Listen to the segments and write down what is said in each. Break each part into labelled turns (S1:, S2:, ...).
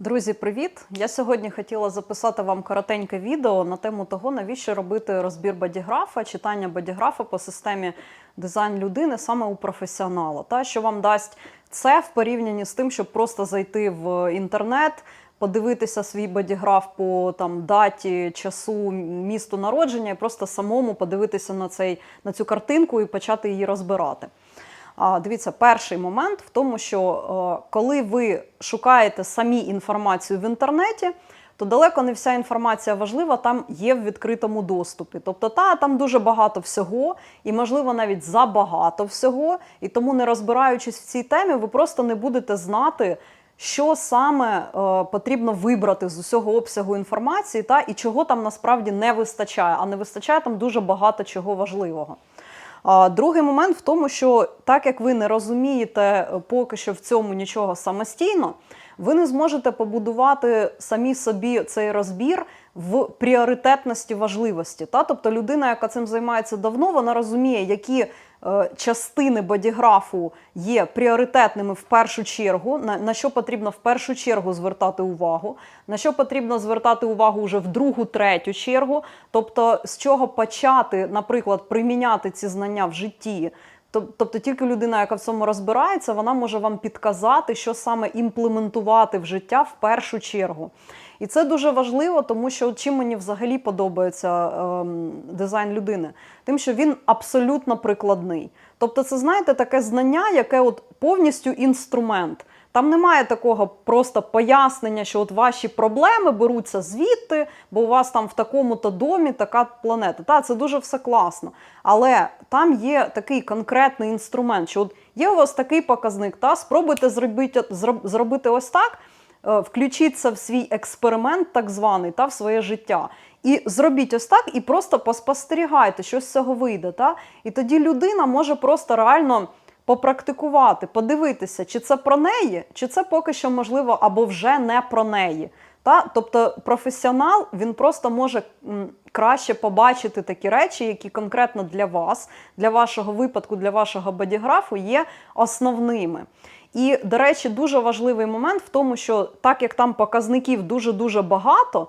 S1: Друзі, привіт! Я сьогодні хотіла записати вам коротеньке відео на тему того, навіщо робити розбір бодіграфа, читання бодіграфа по системі дизайн людини саме у професіонала. Та що вам дасть це в порівнянні з тим, щоб просто зайти в інтернет, подивитися свій бодіграф по там даті, часу, місту народження, і просто самому подивитися на цей на цю картинку і почати її розбирати. Дивіться, перший момент в тому, що е, коли ви шукаєте самі інформацію в інтернеті, то далеко не вся інформація важлива там є в відкритому доступі. Тобто, та там дуже багато всього, і, можливо, навіть забагато всього. І тому, не розбираючись в цій темі, ви просто не будете знати, що саме е, потрібно вибрати з усього обсягу інформації, та і чого там насправді не вистачає. А не вистачає там дуже багато чого важливого. А Другий момент в тому, що так як ви не розумієте е, поки що в цьому нічого самостійно, ви не зможете побудувати самі собі цей розбір в пріоритетності важливості. Та? Тобто людина, яка цим займається давно, вона розуміє, які частини бодіграфу є пріоритетними в першу чергу, на, на що потрібно в першу чергу звертати увагу, на що потрібно звертати увагу вже в другу, третю чергу, тобто з чого почати, наприклад, приміняти ці знання в житті. Тоб- Тобто тільки людина, яка в цьому розбирається, вона може вам підказати, що саме імплементувати в життя в першу чергу. І це дуже важливо, тому що чим мені взагалі подобається ем, дизайн людини, тим, що він абсолютно прикладний. Тобто, це знаєте, таке знання, яке от повністю інструмент. Там немає такого просто пояснення, що от ваші проблеми беруться звідти, бо у вас там в такому-то домі така планета. Та це дуже все класно. Але там є такий конкретний інструмент, що от є у вас такий показник, та спробуйте зробити, зробити ось так. е, Включіться в свій експеримент, так званий, та в своє життя. І зробіть ось так, і просто поспостерігайте, що з цього вийде. Та? І тоді людина може просто реально попрактикувати, подивитися, чи це про неї, чи це поки що можливо або вже не про неї. Та? Тобто професіонал він просто може краще побачити такі речі, які конкретно для вас, для вашого випадку, для вашого бодіграфу є основними. І, до речі, дуже важливий момент в тому, що так як там показників дуже-дуже багато,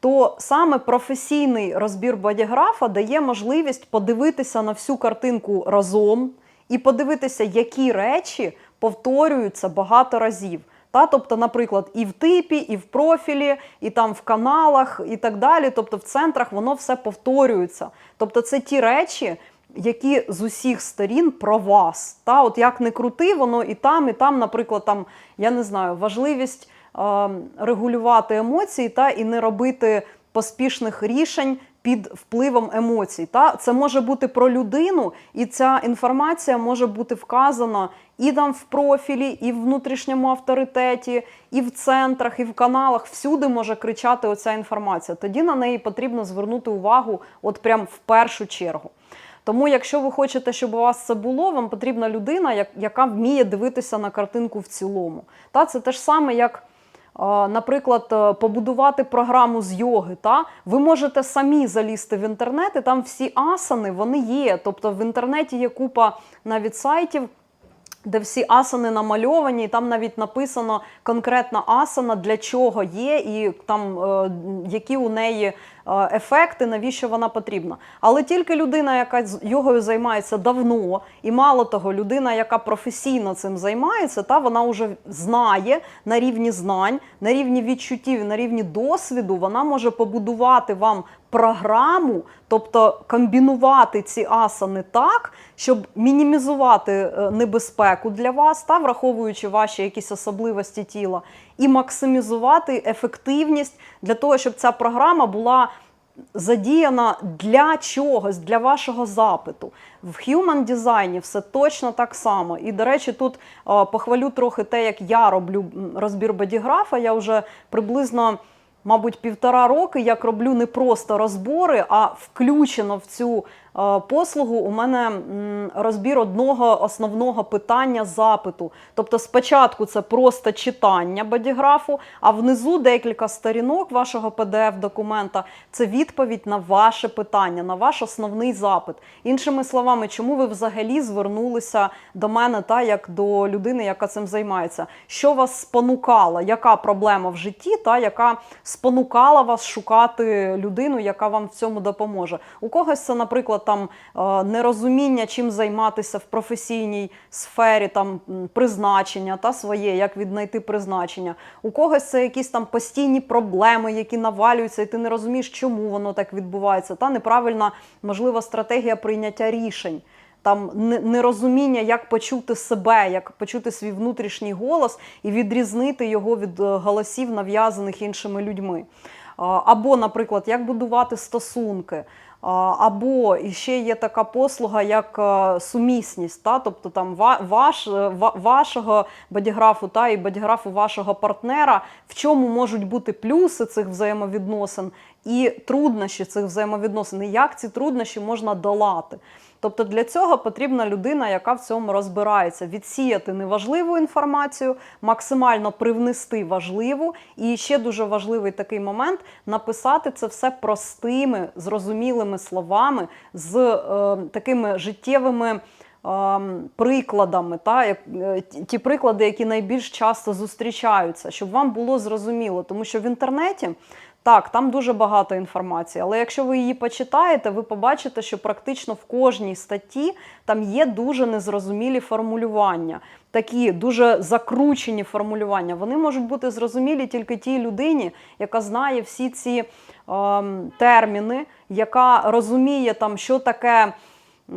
S1: то саме професійний розбір бодіграфа дає можливість подивитися на всю картинку разом і подивитися, які речі повторюються багато разів. Та, тобто, наприклад, і в типі, і в профілі, і там в каналах, і так далі. Тобто в центрах воно все повторюється. Тобто, це ті речі, які з усіх сторін про вас. Та, от як не крути, воно і там, і там, наприклад, там, я не знаю, важливість е, регулювати емоції та і не робити поспішних рішень під впливом емоцій. Та це може бути про людину, і ця інформація може бути вказана і там в профілі, і в внутрішньому авторитеті, і в центрах, і в каналах. Всюди може кричати оця інформація. Тоді на неї потрібно звернути увагу, от прям в першу чергу. Тому, якщо ви хочете, щоб у вас це було, вам потрібна людина, яка вміє дивитися на картинку в цілому. Та це те ж саме, як, наприклад, е, побудувати програму з йоги. Та ви можете самі залізти в інтернет, і там всі асани вони є. Тобто в інтернеті є купа навіть сайтів. Де всі асани намальовані, і там навіть написано конкретна асана, для чого є, і там е, які у неї е, ефекти, навіщо вона потрібна. Але тільки людина, яка йогою займається давно, і мало того, людина, яка професійно цим займається, та вона вже знає на рівні знань, на рівні відчуттів, на рівні досвіду, вона може побудувати вам програму, тобто комбінувати ці асани так, щоб мінімізувати е, небезпеку для вас, та враховуючи ваші якісь особливості тіла, і максимізувати ефективність для того, щоб ця програма була задіяна для чогось, для вашого запиту. В human дизайні все точно так само. І, до речі, тут е, похвалю трохи те, як я роблю розбір бодіграфа. Я вже приблизно. Мабуть, півтора роки як роблю не просто розбори, а включено в цю е, послугу у мене розбір одного основного питання запиту. Тобто, спочатку це просто читання бодіграфу, а внизу декілька сторінок вашого PDF-документа це відповідь на ваше питання, на ваш основний запит. Іншими словами, чому ви взагалі звернулися до мене та як до людини, яка цим займається? Що вас спонукало? Яка проблема в житті, та яка спонукала вас шукати людину, яка вам в цьому допоможе? У когось це, наприклад, там е, нерозуміння, чим займатися в професійній сфері, там призначення та своє, як віднайти призначення. У когось це якісь там постійні проблеми, які навалюються, і ти не розумієш, чому воно так відбувається. Та неправильна можлива стратегія прийняття рішень. Там нерозуміння, як почути себе, як почути свій внутрішній голос і відрізнити його від е, голосів, нав'язаних іншими людьми. Або, наприклад, як будувати стосунки. Або і ще є така послуга, як е, сумісність, та? тобто там ваш, е, вашого бодіграфу та і бодіграфу вашого партнера, в чому можуть бути плюси цих взаємовідносин і труднощі цих взаємовідносин, і як ці труднощі можна долати. Тобто для цього потрібна людина, яка в цьому розбирається, відсіяти неважливу інформацію, максимально привнести важливу. І ще дуже важливий такий момент написати це все простими, зрозумілими словами, з е, такими життєвими. ем, Прикладами, та як е, ті- ті приклади, які найбільш часто зустрічаються, щоб вам було зрозуміло, тому що в інтернеті так, там дуже багато інформації, але якщо ви її почитаєте, ви побачите, що практично в кожній статті там є дуже незрозумілі формулювання, такі дуже закручені формулювання. Вони можуть бути зрозумілі тільки тій людині, яка знає всі ці ем, терміни, яка розуміє там, що таке.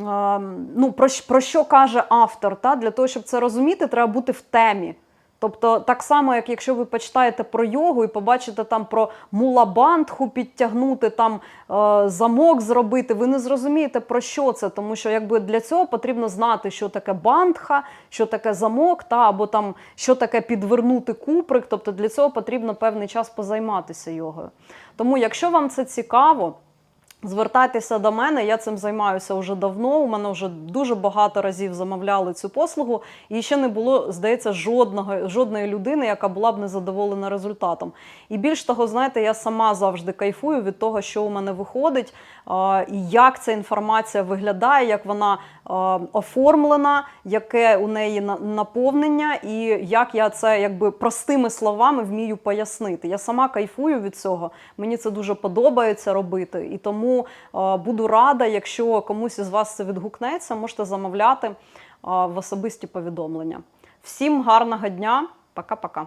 S1: ем, Ну, про, про що каже автор? Та? Для того, щоб це розуміти, треба бути в темі. Тобто, так само, як якщо ви почитаєте про йогу і побачите там про мулабандху підтягнути, там е, замок зробити, ви не зрозумієте про що це, тому що якби для цього потрібно знати, що таке бандха, що таке замок, та або там що таке підвернути куприк. Тобто для цього потрібно певний час позайматися йогою. Тому, якщо вам це цікаво. Звертайтеся до мене, я цим займаюся вже давно. У мене вже дуже багато разів замовляли цю послугу, і ще не було, здається, жодного, жодної людини, яка була б незадоволена результатом. І більш того, знаєте, я сама завжди кайфую від того, що у мене виходить, і як ця інформація виглядає, як вона оформлена, яке у неї наповнення, і як я це якби простими словами вмію пояснити. Я сама кайфую від цього. Мені це дуже подобається робити. І тому е, буду рада, якщо комусь із вас це відгукнеться, можете замовляти е, в особисті повідомлення. Всім гарного дня, пока-пока.